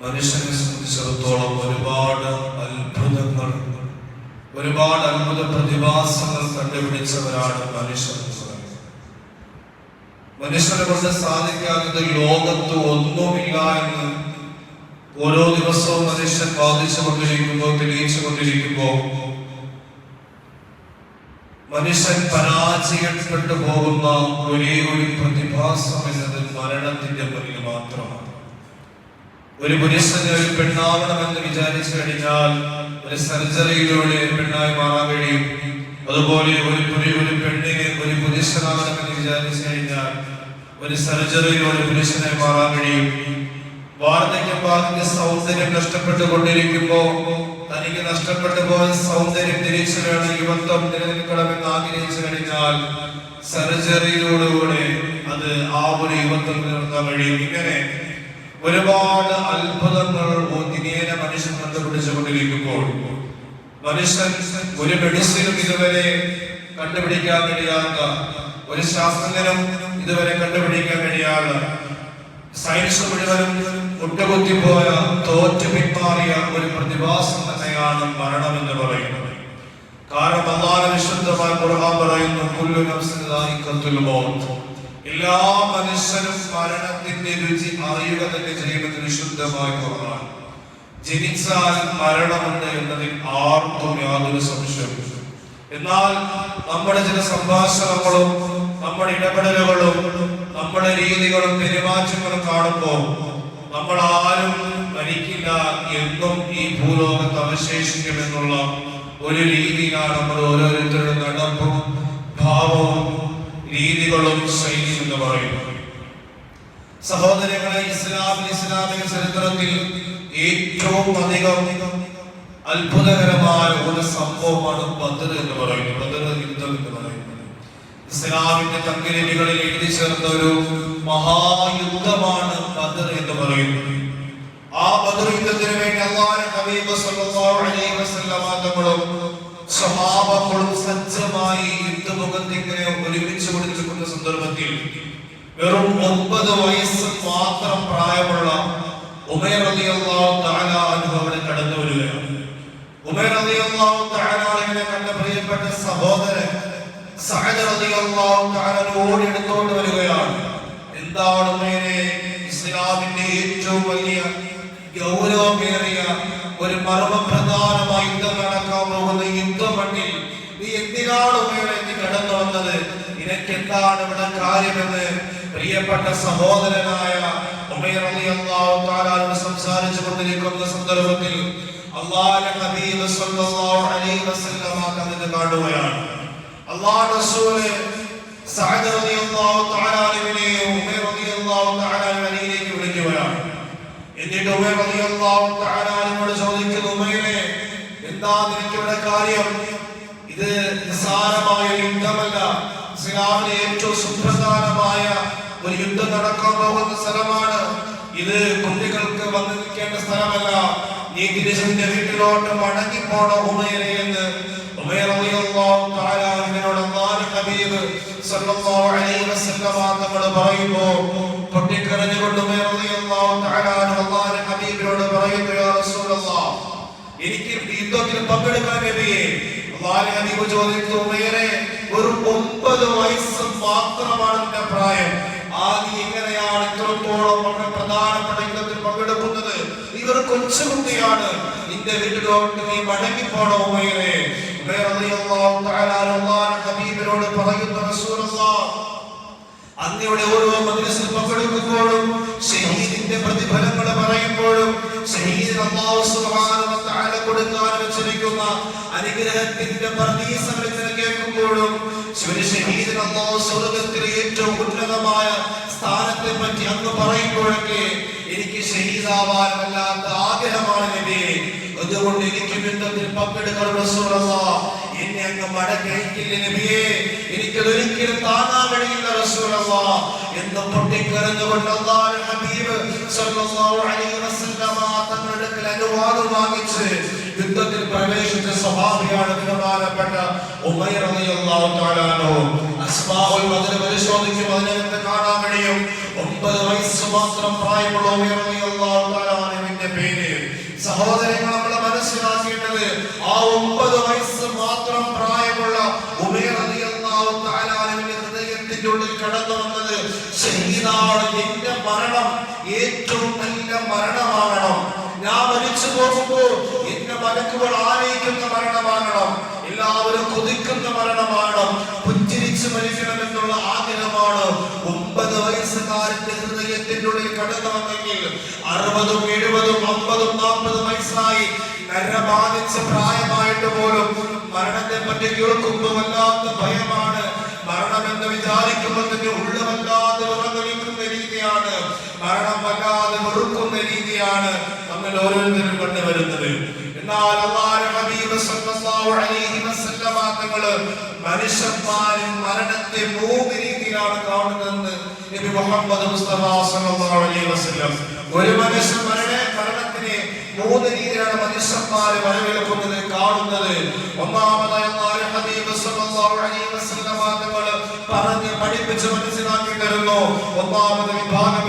മനുഷ്യനെ സംബന്ധിച്ചിടത്തോളം ഒരുപാട് അത്ഭുതങ്ങൾ ഒരുപാട് അത്ഭുത പ്രതിഭാസങ്ങൾ കണ്ടുപിടിച്ചവരാണ് പറയുന്നത്. മനുഷ്യനെ കൊണ്ട് സാധിക്കാത്തത് ലോകത്ത് ഒന്നുമില്ല എന്ന് ഓരോ ദിവസവും മനുഷ്യൻ ബാധിച്ചുകൊണ്ടിരിക്കുമ്പോൾ തെളിയിച്ചുകൊണ്ടിരിക്കുമ്പോൾ മനുഷ്യൻ പരാജയപ്പെട്ടു പോകുന്ന ഒരേ ഒരു പ്രതിഭാസം എന്നത് മരണത്തിന്റെ മുന്നിൽ മാത്രമാണ് ഒരു പുരുഷന് ഒരു പെണ്ണാവണമെന്ന് വിചാരിച്ചു കഴിഞ്ഞാൽ ഒരു സർജറിയിലൂടെ ഒരു പെണ്ണായി മാറാൻ കഴിയും. അതുപോലെ ഒരു ഒരു പെണ്ണിന് ഒരു പുരുഷനാകണമെന്ന് വിചാരിച്ചു കഴിഞ്ഞാൽ ഒരു സർജറിയിലൂടെ പുരുഷനായി മാറാൻ കഴിയും. വാർദ്ധക്യപാതിന്റെ സൗന്ദര്യം നഷ്ടപ്പെട്ടു കൊണ്ടിരിക്കുമ്പോൾ തനിക്ക് നഷ്ടപ്പെട്ടു പോയ സൗന്ദര്യം തിരിച്ചു വേണം യുവത്വം നിലനിൽക്കണമെന്ന് ആഗ്രഹിച്ചു കഴിഞ്ഞാൽ സർജറിയിലൂടെ അത് ആ ഒരു യുവത്വം നിലനിർത്താൻ കഴിയും. ഇങ്ങനെ ഒരുപാട് അത്ഭുതങ്ങൾ ദിനേന മനുഷ്യൻ കണ്ടുപിടിച്ചുകൊണ്ടിരിക്കുമ്പോൾ മനുഷ്യൻ ഒരു മെഡിസിനും ഇതുവരെ കണ്ടുപിടിക്കാൻ കഴിയാത്ത ഒരു ശാസ്ത്രജ്ഞനും ഇതുവരെ കണ്ടുപിടിക്കാൻ കഴിയാതെ സയൻസ് മുഴുവനും ഒട്ടുകുത്തിപ്പോയ തോറ്റു പിന്മാറിയ ഒരു പ്രതിഭാസം തന്നെയാണ് മരണം എന്ന് പറയുന്നത്. കാരണം അതാണ് വിശുദ്ധമായ ഖുർആൻ പറയുന്നു കുല്ലു നഫ്സിൻ ദായിഖത്തുൽ മൗത്ത്. എല്ലാ മനുഷ്യരും മരണത്തിന്റെ രുചി അറിയുക തന്നെ ചെയ്യുമെന്ന് ശുദ്ധമായി ഖുർആൻ. ജനിച്ചാൽ മരണമുണ്ട് എന്നതിൽ ആർക്കും യാതൊരു സംശയവും എന്നാൽ നമ്മുടെ ചില സംഭാഷണങ്ങളും നമ്മുടെ ഇടപെടലുകളും നമ്മുടെ രീതികളും പെരുമാറ്റങ്ങളും കാണുമ്പോൾ നമ്മൾ ആരും മരിക്കില്ല എന്നും ഈ ഭൂലോകത്ത് അവശേഷിക്കുമെന്നുള്ള ഒരു രീതിയിലാണ് നമ്മൾ ഓരോരുത്തരുടെ നടപ്പും ഭാവവും രീതികളും സഹോദരങ്ങളെ ഇസ്ലാമിൽ ഇസ്ലാമിക ചരിത്രത്തിൽ ഏറ്റവും അധികം അത്ഭുതകരമായ ഒരു സംഭവമാണ് ബദർ എന്ന് പറയുന്നത്. ബദർ യുദ്ധം എന്ന് പറയുന്നത്. ഇസ്ലാമിന്റെ തങ്കലിപികളിൽ എഴുതി ചേർന്ന ഒരു മഹായുദ്ധമാണ് ബദർ എന്ന് പറയുന്നത്. ആ ബദർ യുദ്ധത്തിന് വേണ്ടി അള്ളാഹു ഹബീബ് സല്ലല്ലാഹു അലൈഹി വസല്ലമ തങ്ങളും സ്വഭാവങ്ങളും സജ്ജമായി യുദ്ധമുഖത്ത് ഇങ്ങനെ ഒരുമിച്ച് കൊടുത്തിരിക്കുന്ന സന്ദർഭത്തിൽ വെറും ഒമ്പത് വയസ്സ് മാത്രം പ്രായമുള്ള ഉമേർ റളിയല്ലാഹു തആല അൻഹു അവിടെ കടന്നു വരികയാണ്. ഉമേർ കണ്ട പ്രിയപ്പെട്ട സഹോദരൻ സഅദ് റളിയല്ലാഹു തആല ഓടി എടുത്തുകൊണ്ട് വരികയാണ്. എന്താണ് ഉമേരെ ഇസ്ലാമിന്റെ ഏറ്റവും വലിയ ഗൗരവമേറിയ ഒരു മർമ്മപ്രധാനമായ യുദ്ധം നടക്കാൻ പോകുന്ന യുദ്ധമണ്ണിൽ നീ എന്തിനാണ് ഉമേരെ നീ കടന്നു വന്നത്? നിനക്ക് എന്താണ് ഇവിടെ കാര്യമെന്ന് പ്രിയപ്പെട്ട സഹോദരനായ സംസാരിച്ചു കൊണ്ടിരിക്കുന്ന സന്ദർഭത്തിൽ എന്നിട്ട് ചോദിക്കുന്നു എന്താ നിനക്കിവിടെ കാര്യം? ഇത് നിസ്സാരമായ യുദ്ധമല്ല. ഇസ്ലാമിലെ ഏറ്റവും സുപ്രധാനമായ ഒരു യുദ്ധം നടക്കാൻ പോകുന്ന സ്ഥലമാണ്. ഇത് കുട്ടികൾക്ക് വന്നു നിൽക്കേണ്ട സ്ഥലമല്ല. നീ വീട്ടിലോട്ട് മടങ്ങിപ്പോണ ഉമേരെ എന്ന് പറയുന്നു. എനിക്ക് യുദ്ധത്തിൽ പങ്കെടുക്കാൻ ഹബീബ് ഒരു ഒമ്പത് മാത്രമാണ് എന്റെ പ്രായം. ആദ്യം എങ്ങനെയാണ് ഇത്രത്തോളം വളരെ പ്രധാനപ്പെട്ട യുദ്ധത്തിൽ പങ്കെടുക്കുന്നത്? ഇവർ കൊച്ചുകുട്ടിയാണ് നിന്റെ വീട്ടിലോട്ട് നീ മടങ്ങി പോണോ അല്ലാഹു ഹബീബിനോട് പറയുന്ന അങ്ങയുടെ ഓരോ മദ്രസിൽ പങ്കെടുക്കുമ്പോഴും ഷഹീദിന്റെ പ്രതിഫലങ്ങൾ പറയുമ്പോഴും ഷഹീദിന് അല്ലാഹു സുബ്ഹാനഹു വ തആല കൊടുക്കാൻ അനുഗ്രഹത്തിന്റെ പ്രതീസകൾ ഇങ്ങനെ കേൾക്കുമ്പോഴും ഷഹീദിന് അല്ലാഹു ഏറ്റവും ഉന്നതമായ സ്ഥാനത്തെ പറ്റി അങ്ങ് പറയുമ്പോഴൊക്കെ എനിക്ക് ഷഹീദാവാൻ വല്ലാത്ത ആഗ്രഹമാണ് നബിയെ അതുകൊണ്ട് എനിക്ക് യുദ്ധത്തിൽ പങ്കെടുക്കണം എന്നെ അങ്ങ് മടക്കയക്കില്ല നബിയെ? എനിക്കതൊരിക്കലും താങ്ങാൻ കഴിയില്ല റസൂലല്ലാഹ് എന്ന് പൊട്ടിക്കരഞ്ഞുകൊണ്ട് അല്ലാഹു ഹബീബ് സല്ലല്ലാഹു അലൈഹി വസല്ലമ തങ്ങളുടെ അനുവാദം വാങ്ങിച്ച് യുദ്ധത്തിൽ പ്രവേശിച്ച സ്വഭാവിയാണ് ബഹുമാനപ്പെട്ട ഉമൈർ റളിയല്ലാഹു തആല അസ്മാഉൽ ബദർ പരിശോധിക്കുമ്പോൾ അതിനകത്ത് കാണാൻ കഴിയും. വയസ്സ് മാത്രം പ്രായമുള്ള ഉമൈർ റളിയല്ലാഹു തആല അൻഹുവിന്റെ സഹോദരങ്ങൾ മരിച്ചു പോകുമ്പോൾ എന്റെ മനക്കുകൾ ആനയിക്കുന്ന മരണമാകണം. എല്ലാവരും കൊതിക്കുന്ന മരണമാകണം. പുഞ്ചിരിച്ച് മരിക്കണം എന്നുള്ള ആഗ്രഹമാണ്. ഒമ്പത് വയസ്സുകാരന്റെ ഹൃദയത്തിന്റെ ഉള്ളിൽ കടന്നുവന്നെങ്കിൽ അറുപതും എഴുപതും അമ്പതും നാൽപ്പതും വയസ്സായി നരബാധിച്ച പ്രായമായിട്ട് പോലും മരണത്തെ പറ്റി കേൾക്കുമ്പോൾ വല്ലാത്ത ഭയമാണ്. ഓരോരുത്തരും കണ്ടുവരുന്നത്. എന്നാൽ അള്ളാഹുവിന്റെ ഹബീബ് സല്ലല്ലാഹു അലൈഹി വസല്ലമ തങ്ങൾ മനുഷ്യന്മാരിൽ മരണത്തെ മൂന്ന് രീതിയിലാണ് നബി മുഹമ്മദ് മുസ്തഫ അലൈഹി വസല്ലം. ഒരു മനുഷ്യൻ മരണ മരണത്തിനെ മനുഷ്യന്മാരെ വരവേൽക്കുന്നത് കാണുന്നത്. ഒന്നാമതായി അള്ളാഹുവിന്റെ ഹബീബ് സല്ലല്ലാഹു അലൈഹി വസല്ലമ തങ്ങൾ പറഞ്ഞ് പഠിപ്പിച്ച് മനസ്സിലാക്കി തരുന്നു. ഒന്നാമത് വിഭാഗം